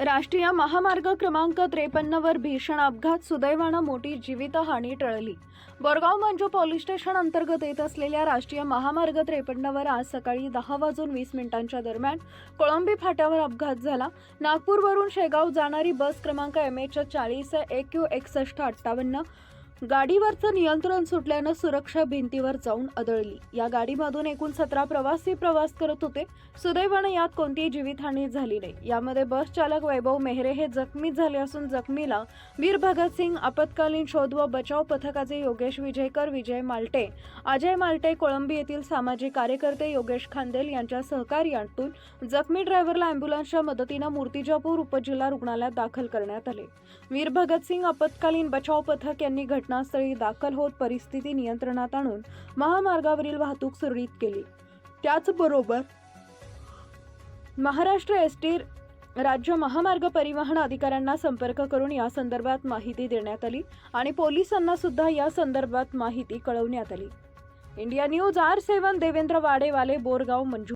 राष्ट्रीय महामार्ग क्रमांक त्रेपन्नवर भीषण अपघात सुदैवानं मोठी जीवितहानी टळली. बोरगाव मंजू पोलीस स्टेशन अंतर्गत येत असलेल्या राष्ट्रीय महामार्ग त्रेपन्नवर आज सकाळी दहा वाजून वीस मिनिटांच्या दरम्यान कोळंबी फाट्यावर अपघात झाला. नागपूरवरून शेगाव जाणारी बस क्रमांक एम एच चाळीस ए क्यू एकसष्ट अठ्ठावन्न गाडीवरचं नियंत्रण सुटल्यानं सुरक्षा भिंतीवर जाऊन आदळली. या गाडीमधून एकूण सतरा प्रवासी प्रवास करत होते. सुदैवानं यात कोणतीही जीवितहानी झाली नाही. यामध्ये बस चालक वैभव मेहरे हे जखमी झाले असून जखमीला वीर भगतसिंग आपत्कालीन शोध व बचाव पथकाचे योगेश विजयकर विजय मालटे अजय मालटे कोळंबी येथील सामाजिक कार्यकर्ते योगेश खांदेल यांच्या सहकार्यातून जखमी ड्रायव्हरला अँब्युलन्सच्या मदतीनं मूर्तिजापूर उपजिल्हा रुग्णालयात दाखल करण्यात आले. वीर भगतसिंग आपत्कालीन बचाव पथक यांनी घटनास्थळी दाखल होत परिस्थिती नियंत्रणात आणून महामार्गावरील वाहतूक सुरळीत केली. त्याचबरोबर महाराष्ट्र एस टी राज्य महामार्ग परिवहन अधिकाऱ्यांना संपर्क करून या संदर्भात माहिती देण्यात आली आणि पोलिसांना सुद्धा या संदर्भात माहिती कळवण्यात आली. India news R seven Devendra Wadewale Borgaon Manju